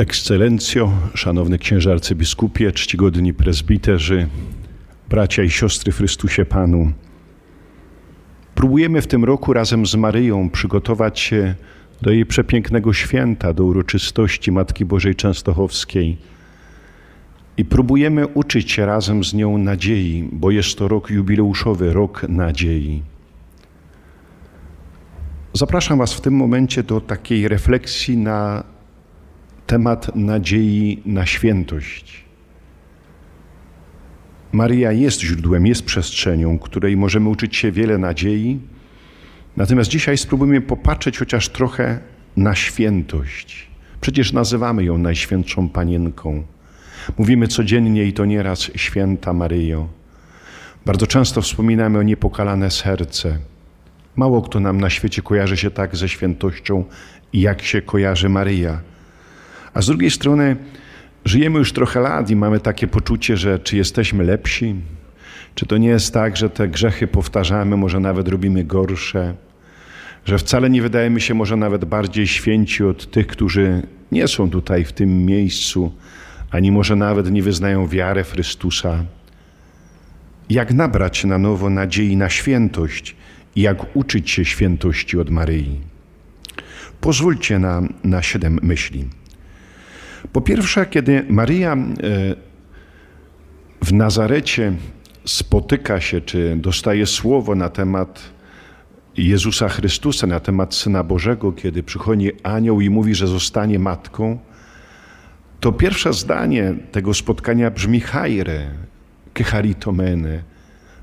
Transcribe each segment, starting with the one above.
Ekscelencjo, szanowny księże arcybiskupie, czcigodni prezbiterzy, bracia i siostry Chrystusie Panu. Próbujemy w tym roku razem z Maryją przygotować się do jej przepięknego święta, do uroczystości Matki Bożej Częstochowskiej. I próbujemy uczyć się razem z nią nadziei, bo jest to rok jubileuszowy, rok nadziei. Zapraszam Was w tym momencie do takiej refleksji na temat nadziei na świętość. Maria jest źródłem, jest przestrzenią, której możemy uczyć się wiele nadziei. Natomiast dzisiaj spróbujmy popatrzeć chociaż trochę na świętość. Przecież nazywamy ją Najświętszą Panienką. Mówimy codziennie i to nieraz święta Maryjo. Bardzo często wspominamy o niepokalane serce. Mało kto nam na świecie kojarzy się tak ze świętością, jak się kojarzy Maryja. A z drugiej strony żyjemy już trochę lat i mamy takie poczucie, że czy jesteśmy lepsi, czy to nie jest tak, że te grzechy powtarzamy, może nawet robimy gorsze, że wcale nie wydajemy się może nawet bardziej święci od tych, którzy nie są tutaj w tym miejscu, ani może nawet nie wyznają wiarę w Chrystusa. Jak nabrać na nowo nadziei na świętość i jak uczyć się świętości od Maryi? Pozwólcie na, na siedem myśli. Po pierwsze, kiedy Maryja e, w Nazarecie spotyka się, czy dostaje słowo na temat Jezusa Chrystusa, na temat Syna Bożego, kiedy przychodzi anioł i mówi, że zostanie matką, to pierwsze zdanie tego spotkania brzmi Hajre, kecharitomene,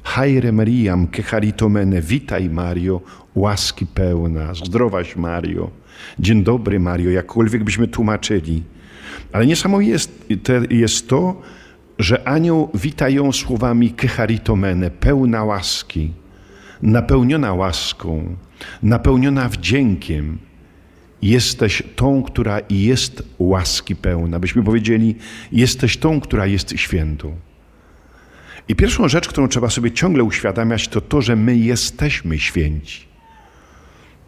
Hajre Mariam, kecharitomene, witaj Mario, łaski pełna, zdrowaś Mario, dzień dobry Mario, jakkolwiek byśmy tłumaczyli. Ale niesamowite jest, jest to, że anioł wita ją słowami kecharitomene, pełna łaski, napełniona łaską, napełniona wdziękiem. Jesteś tą, która jest łaski pełna. Byśmy powiedzieli, jesteś tą, która jest świętą. I pierwszą rzecz, którą trzeba sobie ciągle uświadamiać, to to, że my jesteśmy święci.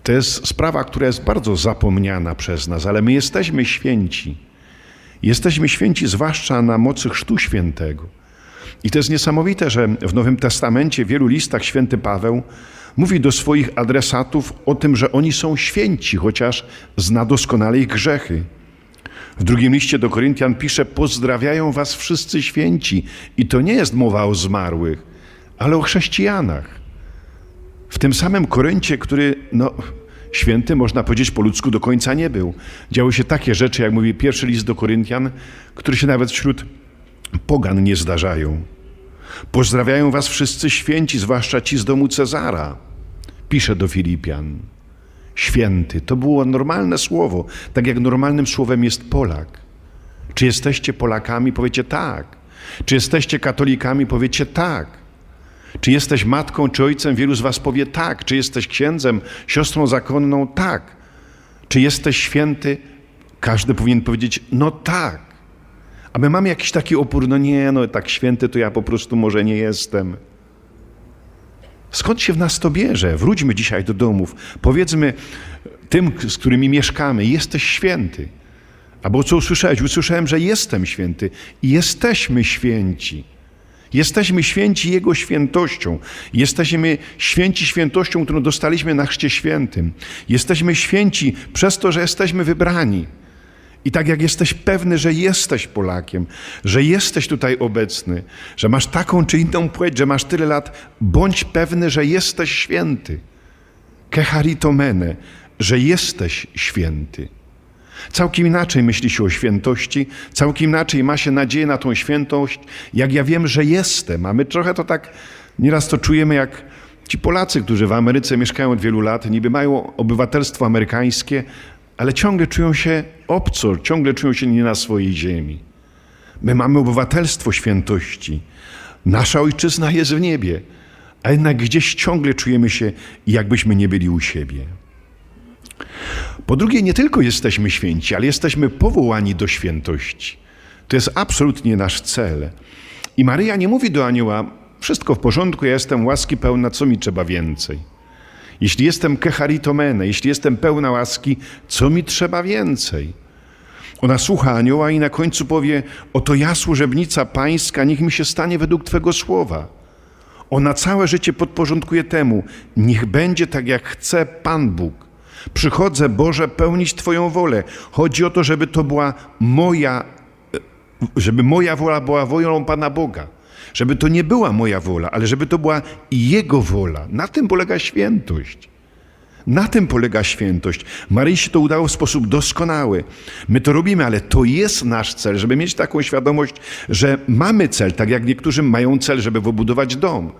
To jest sprawa, która jest bardzo zapomniana przez nas, ale my jesteśmy święci. Jesteśmy święci zwłaszcza na mocy Chrztu Świętego. I to jest niesamowite, że w Nowym Testamencie, w wielu listach święty Paweł mówi do swoich adresatów o tym, że oni są święci, chociaż zna doskonale ich grzechy. W drugim liście do Koryntian pisze: Pozdrawiają was wszyscy święci. I to nie jest mowa o zmarłych, ale o chrześcijanach. W tym samym Koryncie, który, no, święty, można powiedzieć, po ludzku do końca nie był. Działy się takie rzeczy, jak mówi pierwszy list do Koryntian, które się nawet wśród pogan nie zdarzają. Pozdrawiają was wszyscy święci, zwłaszcza ci z domu Cezara. Pisze do Filipian. Święty to było normalne słowo, tak jak normalnym słowem jest Polak. Czy jesteście Polakami? Powiecie tak. Czy jesteście katolikami? Powiecie tak. Czy jesteś matką czy ojcem? Wielu z was powie tak. Czy jesteś księdzem, siostrą zakonną? Tak. Czy jesteś święty? Każdy powinien powiedzieć no tak. A my mamy jakiś taki opór, no nie, no tak święty to ja po prostu może nie jestem. Skąd się w nas to bierze? Wróćmy dzisiaj do domów. Powiedzmy tym, z którymi mieszkamy, jesteś święty. Albo co usłyszałeś? Usłyszałem, że jestem święty. I jesteśmy święci. Jesteśmy święci Jego świętością. Jesteśmy święci świętością, którą dostaliśmy na Chrzcie Świętym. Jesteśmy święci przez to, że jesteśmy wybrani. I tak jak jesteś pewny, że jesteś Polakiem, że jesteś tutaj obecny, że masz taką czy inną płeć, że masz tyle lat, bądź pewny, że jesteś święty. Kecharitomene, że jesteś święty. Całkiem inaczej myśli się o świętości, całkiem inaczej ma się nadzieję na tą świętość, jak ja wiem, że jestem. A my trochę to tak, nieraz to czujemy jak ci Polacy, którzy w Ameryce mieszkają od wielu lat, niby mają obywatelstwo amerykańskie, ale ciągle czują się obco, ciągle czują się nie na swojej ziemi. My mamy obywatelstwo świętości. Nasza ojczyzna jest w niebie, a jednak gdzieś ciągle czujemy się, jakbyśmy nie byli u siebie. Po drugie, nie tylko jesteśmy święci, ale jesteśmy powołani do świętości. To jest absolutnie nasz cel. I Maryja nie mówi do anioła: Wszystko w porządku, ja jestem łaski pełna, co mi trzeba więcej? Jeśli jestem kecharitomene, jeśli jestem pełna łaski, co mi trzeba więcej? Ona słucha anioła i na końcu powie: Oto ja, służebnica pańska, niech mi się stanie według Twego słowa. Ona całe życie podporządkuje temu: Niech będzie tak, jak chce Pan Bóg. Przychodzę, Boże, pełnić Twoją wolę. Chodzi o to, żeby to była moja, żeby moja wola była wolą Pana Boga. Żeby to nie była moja wola, ale żeby to była Jego wola. Na tym polega świętość. Na tym polega świętość. Maryi się to udało w sposób doskonały. My to robimy, ale to jest nasz cel, żeby mieć taką świadomość, że mamy cel, tak jak niektórzy mają cel, żeby wybudować dom,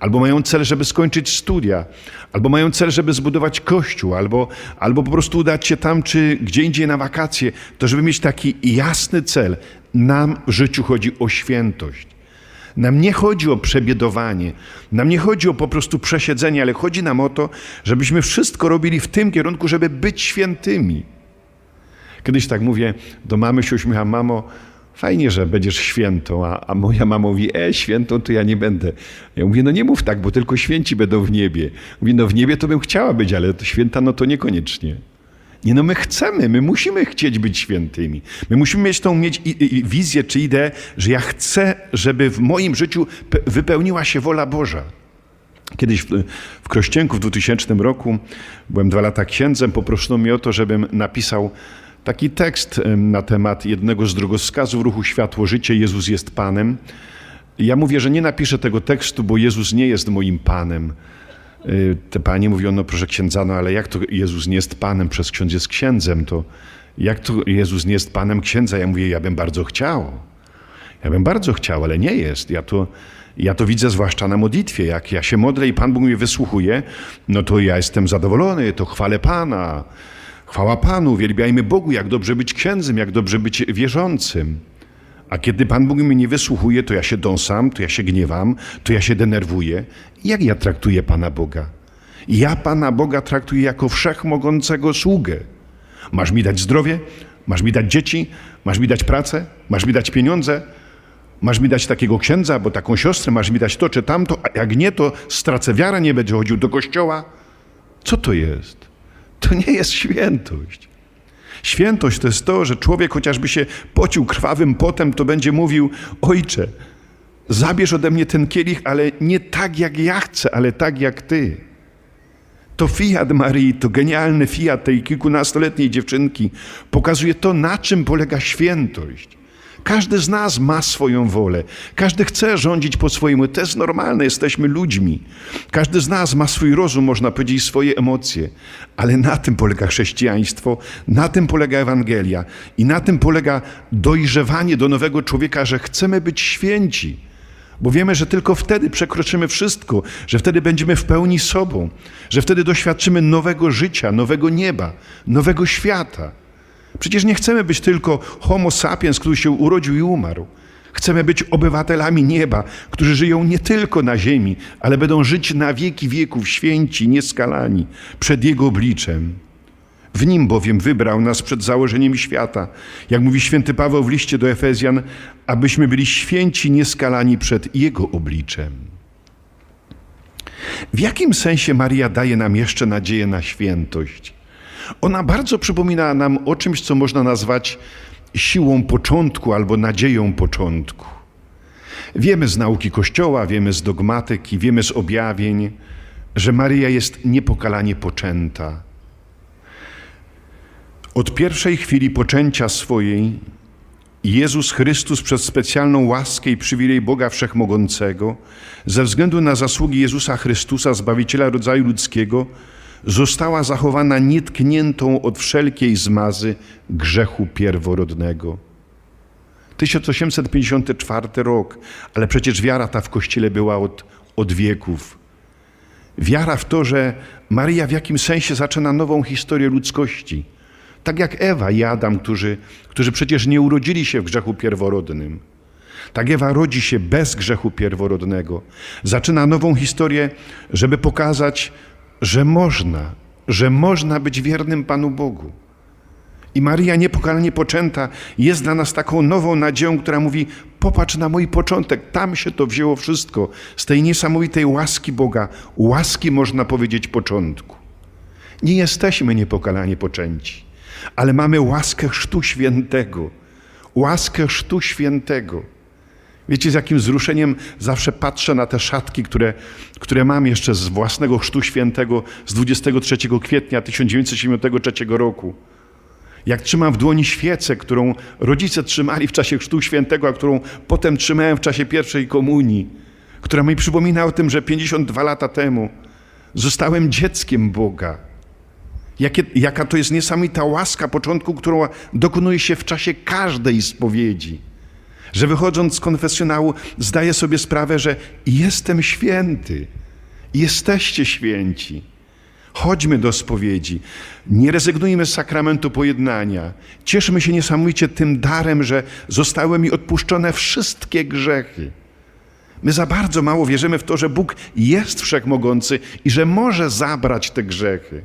albo mają cel, żeby skończyć studia, albo mają cel, żeby zbudować kościół, albo, albo po prostu udać się tam czy gdzie indziej na wakacje, to żeby mieć taki jasny cel. Nam w życiu chodzi o świętość. Nam nie chodzi o przebiedowanie, nam nie chodzi o po prostu przesiedzenie, ale chodzi nam o to, żebyśmy wszystko robili w tym kierunku, żeby być świętymi. Kiedyś tak mówię do mamy, się uśmiecham, mamo, fajnie, że będziesz świętą, a, a moja mama mówi, e, świętą to ja nie będę. Ja mówię, no nie mów tak, bo tylko święci będą w niebie. Mówi, no w niebie to bym chciała być, ale święta no to niekoniecznie. Nie, no my chcemy, my musimy chcieć być świętymi. My musimy mieć tą mieć i, i, wizję czy ideę, że ja chcę, żeby w moim życiu pe- wypełniła się wola Boża. Kiedyś w, w Krościenku w 2000 roku byłem dwa lata księdzem, poproszono mnie o to, żebym napisał taki tekst na temat jednego z drogowskazów ruchu Światło Życie, Jezus jest Panem. Ja mówię, że nie napiszę tego tekstu, bo Jezus nie jest moim Panem. Y, Te panie mówią, no proszę księdza, no ale jak to Jezus nie jest Panem, przez ksiądz jest księdzem, to jak to Jezus nie jest Panem księdza? Ja mówię, ja bym bardzo chciał. Ja bym bardzo chciał, ale nie jest. Ja to, ja to widzę zwłaszcza na modlitwie. Jak ja się modlę i Pan Bóg mnie wysłuchuje, no to ja jestem zadowolony, to chwalę Pana. Chwała Panu, wielbiajmy Bogu, jak dobrze być księdzem, jak dobrze być wierzącym. A kiedy Pan Bóg mnie nie wysłuchuje, to ja się dąsam, to ja się gniewam, to ja się denerwuję. Jak ja traktuję Pana Boga? Ja Pana Boga traktuję jako wszechmogącego sługę. Masz mi dać zdrowie? Masz mi dać dzieci? Masz mi dać pracę? Masz mi dać pieniądze? Masz mi dać takiego księdza albo taką siostrę? Masz mi dać to czy tamto? A jak nie, to stracę wiarę, nie będzie chodził do kościoła? Co to jest? To nie jest świętość. Świętość to jest to, że człowiek chociażby się pocił krwawym potem, to będzie mówił: Ojcze, zabierz ode mnie ten kielich, ale nie tak jak ja chcę, ale tak jak ty. To fiat Marii, to genialny fiat tej kilkunastoletniej dziewczynki pokazuje to, na czym polega świętość. Każdy z nas ma swoją wolę. Każdy chce rządzić po swojemu. To jest normalne, jesteśmy ludźmi. Każdy z nas ma swój rozum, można powiedzieć, swoje emocje. Ale na tym polega chrześcijaństwo, na tym polega Ewangelia i na tym polega dojrzewanie do nowego człowieka, że chcemy być święci. Bo wiemy, że tylko wtedy przekroczymy wszystko, że wtedy będziemy w pełni sobą, że wtedy doświadczymy nowego życia, nowego nieba, nowego świata. Przecież nie chcemy być tylko homo sapiens, który się urodził i umarł. Chcemy być obywatelami nieba, którzy żyją nie tylko na ziemi, ale będą żyć na wieki wieków święci, nieskalani, przed Jego obliczem. W nim bowiem wybrał nas przed założeniem świata, jak mówi święty Paweł w liście do Efezjan, abyśmy byli święci, nieskalani przed Jego obliczem. W jakim sensie Maria daje nam jeszcze nadzieję na świętość? Ona bardzo przypomina nam o czymś, co można nazwać siłą początku albo nadzieją początku. Wiemy z nauki Kościoła, wiemy z dogmatyki, wiemy z objawień, że Maryja jest niepokalanie poczęta. Od pierwszej chwili poczęcia swojej Jezus Chrystus przez specjalną łaskę i przywilej Boga Wszechmogącego, ze względu na zasługi Jezusa Chrystusa, Zbawiciela rodzaju ludzkiego, została zachowana nietkniętą od wszelkiej zmazy grzechu pierworodnego. 1854 rok, ale przecież wiara ta w Kościele była od, od wieków. Wiara w to, że Maryja w jakim sensie zaczyna nową historię ludzkości. Tak jak Ewa i Adam, którzy, którzy przecież nie urodzili się w grzechu pierworodnym. Tak Ewa rodzi się bez grzechu pierworodnego. Zaczyna nową historię, żeby pokazać, że można, że można być wiernym Panu Bogu. I Maria niepokalanie poczęta jest dla nas taką nową nadzieją, która mówi: Popatrz na mój początek, tam się to wzięło wszystko, z tej niesamowitej łaski Boga, łaski można powiedzieć początku. Nie jesteśmy niepokalanie poczęci. ale mamy łaskę Chrztu Świętego. Łaskę Chrztu Świętego. Wiecie, z jakim wzruszeniem zawsze patrzę na te szatki, które, które mam jeszcze z własnego Chrztu Świętego z 23 kwietnia 1973 roku. Jak trzymam w dłoni świecę, którą rodzice trzymali w czasie Chrztu Świętego, a którą potem trzymałem w czasie pierwszej komunii, która mi przypomina o tym, że 52 lata temu zostałem dzieckiem Boga. Jakie, jaka to jest niesamowita łaska początku, którą dokonuje się w czasie każdej spowiedzi. Że wychodząc z konfesjonału zdaję sobie sprawę, że jestem święty, jesteście święci. Chodźmy do spowiedzi, nie rezygnujmy z sakramentu pojednania. Cieszmy się niesamowicie tym darem, że zostały mi odpuszczone wszystkie grzechy. My za bardzo mało wierzymy w to, że Bóg jest wszechmogący i że może zabrać te grzechy.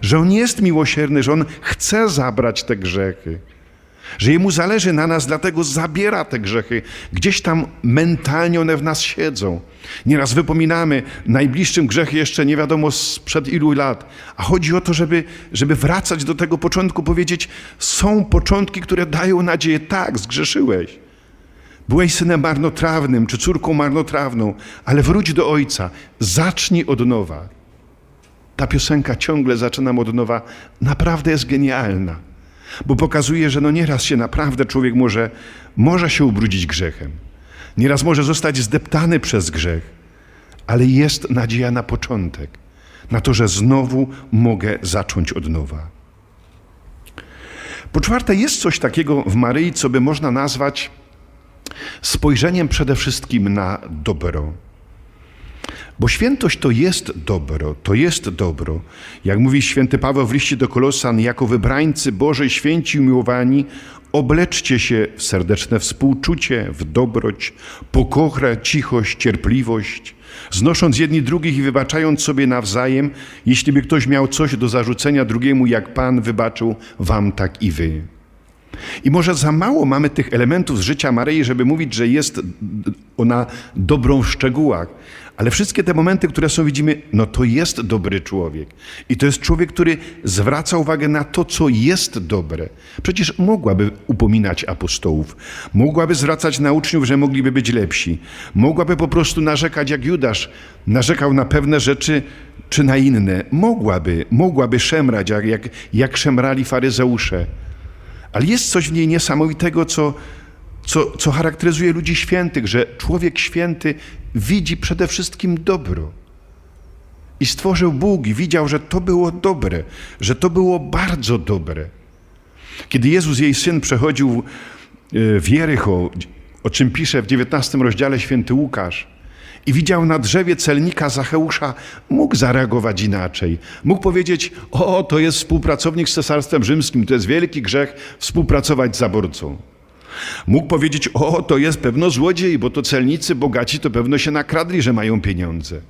Że On jest miłosierny, że On chce zabrać te grzechy. Że Jemu zależy na nas, dlatego zabiera te grzechy. Gdzieś tam mentalnie one w nas siedzą. Nieraz wypominamy najbliższym grzechy jeszcze nie wiadomo sprzed ilu lat. A chodzi o to, żeby, żeby wracać do tego początku, powiedzieć, są początki, które dają nadzieję. Tak, zgrzeszyłeś. Byłeś synem marnotrawnym, czy córką marnotrawną, ale wróć do Ojca. Zacznij od nowa. Ta piosenka ciągle zaczynam od nowa. Naprawdę jest genialna bo pokazuje, że no nieraz się naprawdę człowiek może, może się ubrudzić grzechem. Nieraz może zostać zdeptany przez grzech, ale jest nadzieja na początek, na to, że znowu mogę zacząć od nowa. Po czwarte, jest coś takiego w Maryi, co by można nazwać spojrzeniem przede wszystkim na dobro. Bo świętość to jest dobro, to jest dobro. Jak mówi święty Paweł w liście do Kolosan, jako wybrańcy Bożej, święci umiłowani, obleczcie się w serdeczne współczucie, w dobroć, pokorę, cichość, cierpliwość, znosząc jedni drugich i wybaczając sobie nawzajem, jeśli by ktoś miał coś do zarzucenia drugiemu, jak Pan wybaczył wam, tak i wy. I może za mało mamy tych elementów z życia Maryi, żeby mówić, że jest ona dobrą w szczegółach. Ale wszystkie te momenty, które są, widzimy, no to jest dobry człowiek. I to jest człowiek, który zwraca uwagę na to, co jest dobre. Przecież mogłaby upominać apostołów, mogłaby zwracać na uczniów, że mogliby być lepsi, mogłaby po prostu narzekać jak Judasz, narzekał na pewne rzeczy czy na inne. Mogłaby, mogłaby szemrać, jak, jak, jak szemrali faryzeusze. Ale jest coś w niej niesamowitego, co, co, co charakteryzuje ludzi świętych, że człowiek święty widzi przede wszystkim dobro. I stworzył Bóg i widział, że to było dobre, że to było bardzo dobre. Kiedy Jezus, jej syn, przechodził w Jericho, o czym pisze w 19 rozdziale święty Łukasz, i widział na drzewie celnika Zacheusza, mógł zareagować inaczej. Mógł powiedzieć: O, to jest współpracownik z Cesarstwem Rzymskim, to jest wielki grzech współpracować z zaborcą. Mógł powiedzieć: O, to jest pewno złodziej, bo to celnicy bogaci to pewno się nakradli, że mają pieniądze.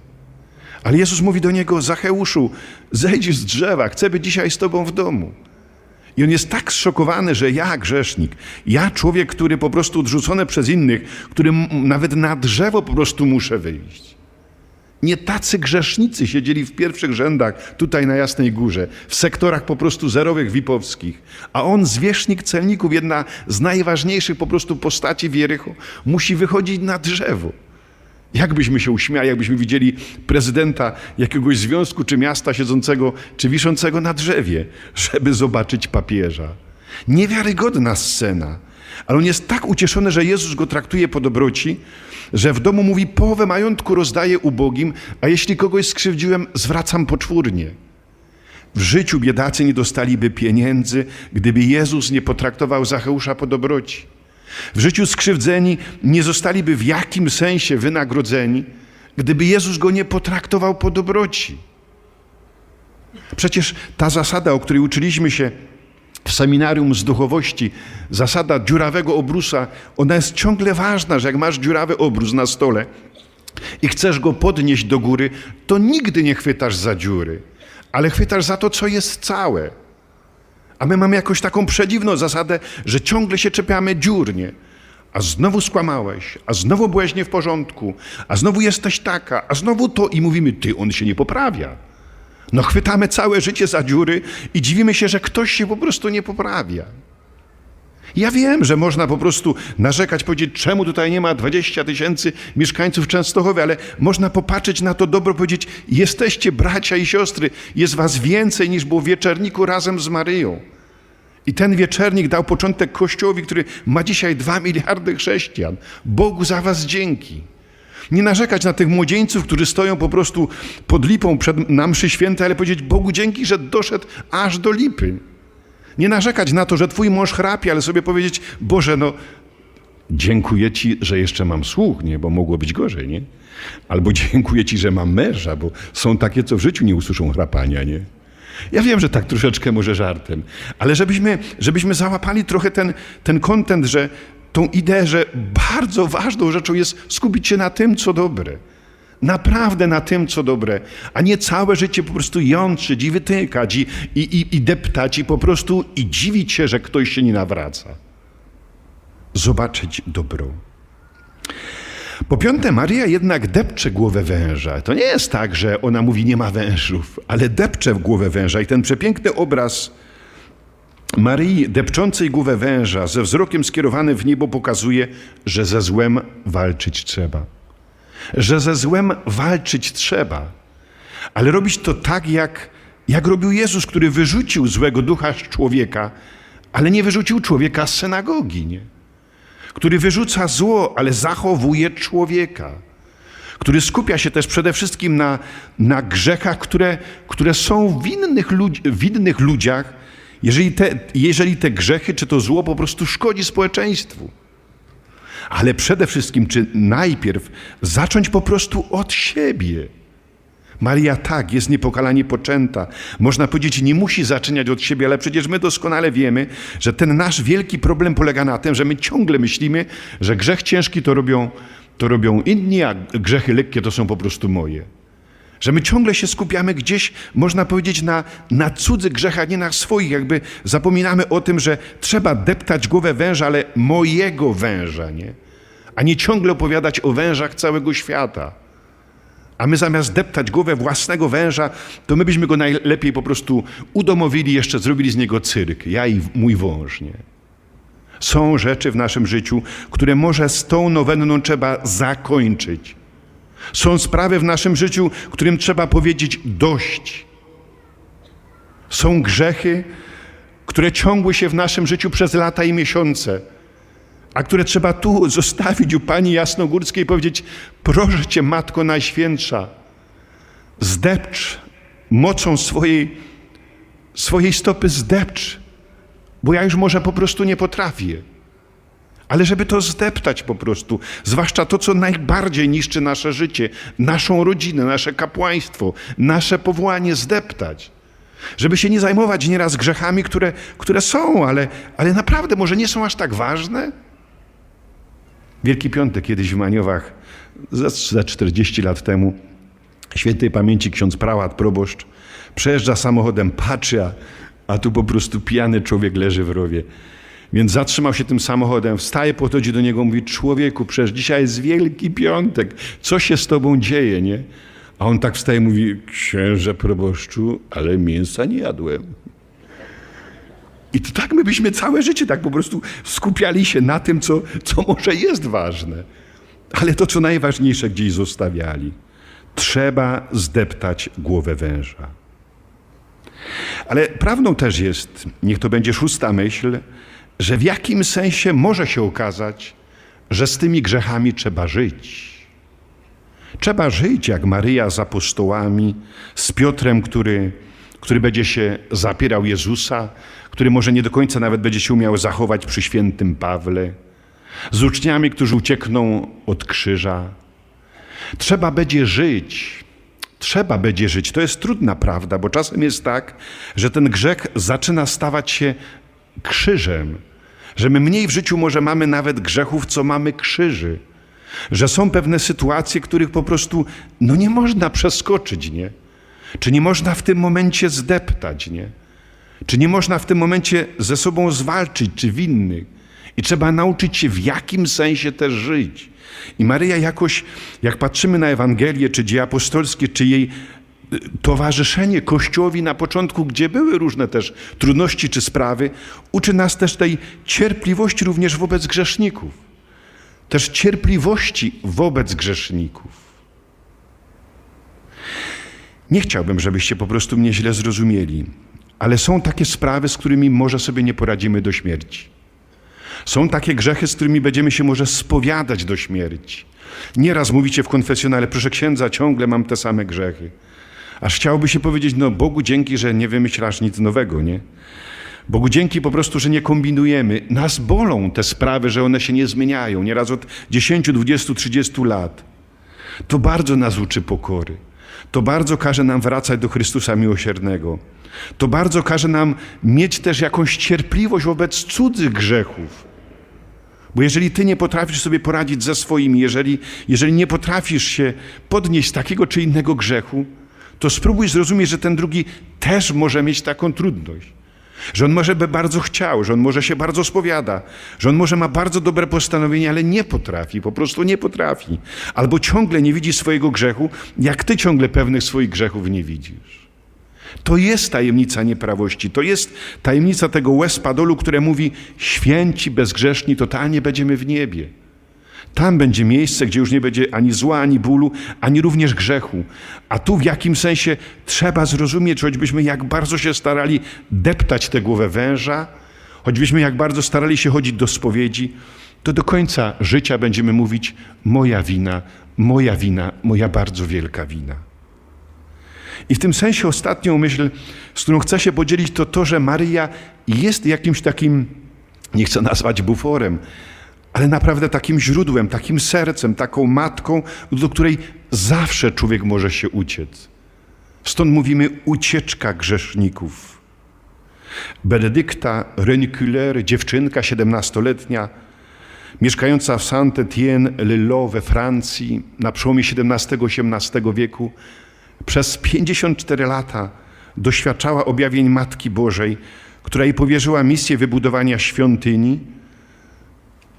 Ale Jezus mówi do niego: Zacheuszu, zejdź z drzewa, chcę być dzisiaj z tobą w domu. I on jest tak zszokowany, że ja, grzesznik, ja, człowiek, który po prostu odrzucony przez innych, który nawet na drzewo po prostu muszę wyjść. Nie tacy grzesznicy siedzieli w pierwszych rzędach tutaj na Jasnej Górze, w sektorach po prostu zerowych wipowskich, a on, zwierzchnik celników, jedna z najważniejszych po prostu postaci w Jericho, musi wychodzić na drzewo. Jakbyśmy się uśmiali, jakbyśmy widzieli prezydenta jakiegoś związku czy miasta siedzącego czy wiszącego na drzewie, żeby zobaczyć papieża. Niewiarygodna scena. Ale on jest tak ucieszony, że Jezus go traktuje po dobroci, że w domu mówi: Połowę majątku rozdaję ubogim, a jeśli kogoś skrzywdziłem, zwracam poczwórnie. W życiu biedacy nie dostaliby pieniędzy, gdyby Jezus nie potraktował Zacheusza po dobroci. W życiu skrzywdzeni nie zostaliby w jakim sensie wynagrodzeni, gdyby Jezus go nie potraktował po dobroci. Przecież ta zasada, o której uczyliśmy się w seminarium z duchowości, zasada dziurawego obrusa, ona jest ciągle ważna, że jak masz dziurawy obrus na stole i chcesz go podnieść do góry, to nigdy nie chwytasz za dziury, ale chwytasz za to, co jest całe. A my mamy jakąś taką przedziwną zasadę, że ciągle się czepiamy dziurnie. A znowu skłamałeś, a znowu byłeś nie w porządku, a znowu jesteś taka, a znowu to i mówimy, ty, on się nie poprawia. No chwytamy całe życie za dziury i dziwimy się, że ktoś się po prostu nie poprawia. Ja wiem, że można po prostu narzekać, powiedzieć, czemu tutaj nie ma 20 tysięcy mieszkańców Częstochowy, ale można popatrzeć na to dobro, powiedzieć, jesteście bracia i siostry, jest was więcej niż było w wieczerniku razem z Maryją. I ten wieczernik dał początek Kościołowi, który ma dzisiaj dwa miliardy chrześcijan. Bogu za was dzięki. Nie narzekać na tych młodzieńców, którzy stoją po prostu pod lipą przed na mszy świętej, ale powiedzieć Bogu dzięki, że doszedł aż do lipy. Nie narzekać na to, że twój mąż chrapie, ale sobie powiedzieć, Boże, no dziękuję Ci, że jeszcze mam słuch, nie? Bo mogło być gorzej, nie? Albo dziękuję Ci, że mam męża, bo są takie, co w życiu nie usłyszą chrapania, nie? Ja wiem, że tak troszeczkę może żartem, ale żebyśmy, żebyśmy załapali trochę ten, ten kontent, że tą ideę, że bardzo ważną rzeczą jest skupić się na tym, co dobre. Naprawdę na tym, co dobre, a nie całe życie po prostu jątrzyć i wytykać i, i, i, i deptać i po prostu i dziwić się, że ktoś się nie nawraca. Zobaczyć dobro. Po piąte, Maria jednak depcze głowę węża. To nie jest tak, że ona mówi nie ma wężów, ale depcze w głowę węża. I ten przepiękny obraz Maryi depczącej głowę węża ze wzrokiem skierowany w niebo pokazuje, że ze złem walczyć trzeba. Że ze złem walczyć trzeba. Ale robić to tak, jak, jak robił Jezus, który wyrzucił złego ducha z człowieka, ale nie wyrzucił człowieka z synagogi, nie? który wyrzuca zło, ale zachowuje człowieka, który skupia się też przede wszystkim na, na grzechach, które, które są w innych, ludzi, w innych ludziach, jeżeli te, jeżeli te grzechy czy to zło po prostu szkodzi społeczeństwu. Ale przede wszystkim, czy najpierw zacząć po prostu od siebie. Maria tak, jest niepokalanie poczęta. Można powiedzieć, nie musi zaczynać od siebie, ale przecież my doskonale wiemy, że ten nasz wielki problem polega na tym, że my ciągle myślimy, że grzech ciężki to robią, to robią inni, a grzechy lekkie to są po prostu moje. Że my ciągle się skupiamy gdzieś, można powiedzieć, na, na cudzych grzechach, nie na swoich. Jakby zapominamy o tym, że trzeba deptać głowę węża, ale mojego węża, nie? A nie ciągle opowiadać o wężach całego świata. A my zamiast deptać głowę własnego węża, to my byśmy go najlepiej po prostu udomowili, jeszcze zrobili z niego cyrk. Ja i mój wąż, nie? Są rzeczy w naszym życiu, które może z tą nowenną trzeba zakończyć. Są sprawy w naszym życiu, którym trzeba powiedzieć dość. Są grzechy, które ciągły się w naszym życiu przez lata i miesiące, a które trzeba tu zostawić u Pani Jasnogórskiej i powiedzieć: Proszę Cię, Matko Najświętsza, zdepcz mocą swojej, swojej stopy, zdepcz, bo ja już może po prostu nie potrafię. Ale żeby to zdeptać po prostu, zwłaszcza to, co najbardziej niszczy nasze życie, naszą rodzinę, nasze kapłaństwo, nasze powołanie zdeptać. Żeby się nie zajmować nieraz grzechami, które, które są, ale, ale naprawdę może nie są aż tak ważne. Wielki Piątek kiedyś w Maniowach, za, za 40 lat temu, świętej pamięci ksiądz prałat, proboszcz, przejeżdża samochodem, patrzy, a, a tu po prostu pijany człowiek leży w rowie. Więc zatrzymał się tym samochodem, wstaje, podchodzi do niego, mówi, człowieku, przecież dzisiaj jest Wielki Piątek, co się z tobą dzieje, nie? A on tak wstaje mówi, księże proboszczu, ale mięsa nie jadłem. I to tak my byśmy całe życie tak po prostu skupiali się na tym, co, co może jest ważne. Ale to, co najważniejsze, gdzieś zostawiali. Trzeba zdeptać głowę węża. Ale prawdą też jest, niech to będzie szósta myśl, że w jakim sensie może się okazać, że z tymi grzechami trzeba żyć. Trzeba żyć jak Maryja z apostołami, z Piotrem, który, który będzie się zapierał Jezusa, który może nie do końca nawet będzie się umiał zachować przy świętym Pawle, z uczniami, którzy uciekną od krzyża. Trzeba będzie żyć. Trzeba będzie żyć. To jest trudna prawda, bo czasem jest tak, że ten grzech zaczyna stawać się krzyżem, że my mniej w życiu może mamy nawet grzechów, co mamy krzyży. Że są pewne sytuacje, których po prostu no nie można przeskoczyć, nie? Czy nie można w tym momencie zdeptać, nie? Czy nie można w tym momencie ze sobą zwalczyć, czy winnych? I trzeba nauczyć się, w jakim sensie też żyć. I Maryja jakoś, jak patrzymy na Ewangelię, czy dzieje apostolskie, czy jej towarzyszenie Kościołowi na początku, gdzie były różne też trudności czy sprawy, uczy nas też tej cierpliwości również wobec grzeszników. Też cierpliwości wobec grzeszników. Nie chciałbym, żebyście po prostu mnie źle zrozumieli, ale są takie sprawy, z którymi może sobie nie poradzimy do śmierci. Są takie grzechy, z którymi będziemy się może spowiadać do śmierci. Nieraz mówicie w konfesjonale, proszę księdza, ciągle mam te same grzechy. Aż chciałoby się powiedzieć, no Bogu dzięki, że nie wymyślasz nic nowego, nie? Bogu dzięki po prostu, że nie kombinujemy. Nas bolą te sprawy, że one się nie zmieniają, nieraz od 10, 20, 30 lat. To bardzo nas uczy pokory. To bardzo każe nam wracać do Chrystusa miłosiernego. To bardzo każe nam mieć też jakąś cierpliwość wobec cudzych grzechów. Bo jeżeli ty nie potrafisz sobie poradzić ze swoimi, jeżeli, jeżeli nie potrafisz się podnieść takiego czy innego grzechu, to spróbuj zrozumieć, że ten drugi też może mieć taką trudność. Że on może by bardzo chciał, że on może się bardzo spowiada, że on może ma bardzo dobre postanowienie, ale nie potrafi, po prostu nie potrafi. Albo ciągle nie widzi swojego grzechu, jak ty ciągle pewnych swoich grzechów nie widzisz. To jest tajemnica nieprawości, to jest tajemnica tego łez padolu, które mówi święci, bezgrzeszni, totalnie będziemy w niebie. Tam będzie miejsce, gdzie już nie będzie ani zła, ani bólu, ani również grzechu. A tu w jakim sensie trzeba zrozumieć, choćbyśmy jak bardzo się starali deptać tę głowę węża, choćbyśmy jak bardzo starali się chodzić do spowiedzi, to do końca życia będziemy mówić moja wina, moja wina, moja bardzo wielka wina. I w tym sensie ostatnią myśl, z którą chcę się podzielić, to to, że Maryja jest jakimś takim, nie chcę nazwać buforem, ale naprawdę takim źródłem, takim sercem, taką matką, do której zawsze człowiek może się uciec. Stąd mówimy ucieczka grzeszników. Benedykta Reniculer, dziewczynka siedemnastoletnia, mieszkająca w Saint-Étienne-le-Lot we Francji na przełomie XVII-XVIII wieku, przez 54 lata doświadczała objawień Matki Bożej, która jej powierzyła misję wybudowania świątyni,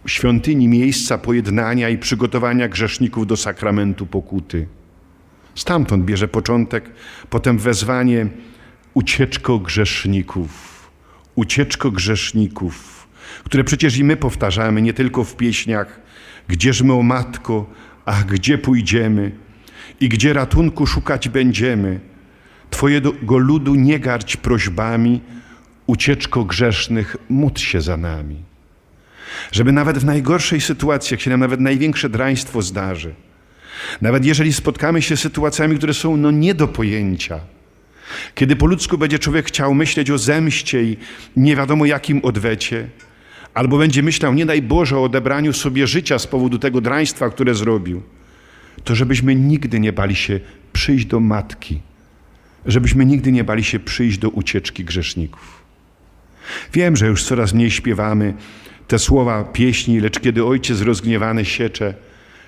świątyni miejsca pojednania i przygotowania grzeszników do sakramentu pokuty. Stamtąd bierze początek potem wezwanie ucieczko grzeszników, ucieczko grzeszników, które przecież i my powtarzamy nie tylko w pieśniach, gdzieżmy o Matko, ach gdzie pójdziemy i gdzie ratunku szukać będziemy. Twojego ludu nie garć prośbami, ucieczko grzesznych, módl się za nami. Żeby nawet w najgorszej sytuacji, jak się nam nawet największe draństwo zdarzy, nawet jeżeli spotkamy się z sytuacjami, które są no nie do pojęcia, kiedy po ludzku będzie człowiek chciał myśleć o zemście i nie wiadomo jakim odwecie, albo będzie myślał, nie daj Boże, o odebraniu sobie życia z powodu tego draństwa, które zrobił, to żebyśmy nigdy nie bali się przyjść do matki, żebyśmy nigdy nie bali się przyjść do ucieczki grzeszników. Wiem, że już coraz mniej śpiewamy te słowa pieśni, lecz kiedy ojciec rozgniewany siecze,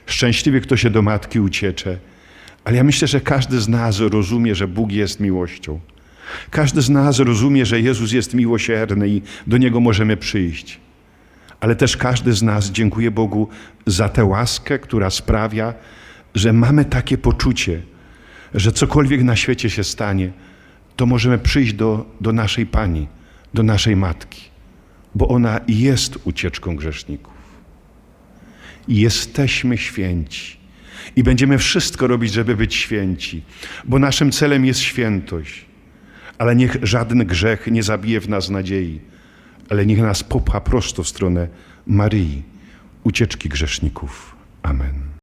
szczęśliwy kto się do matki uciecze. Ale ja myślę, że każdy z nas rozumie, że Bóg jest miłością. Każdy z nas rozumie, że Jezus jest miłosierny i do Niego możemy przyjść. Ale też każdy z nas dziękuję Bogu za tę łaskę, która sprawia, że mamy takie poczucie, że cokolwiek na świecie się stanie, to możemy przyjść do, do naszej Pani, do naszej Matki, bo ona jest ucieczką grzeszników. I jesteśmy święci. I będziemy wszystko robić, żeby być święci, bo naszym celem jest świętość. Ale niech żaden grzech nie zabije w nas nadziei, ale niech nas popcha prosto w stronę Maryi, ucieczki grzeszników. Amen.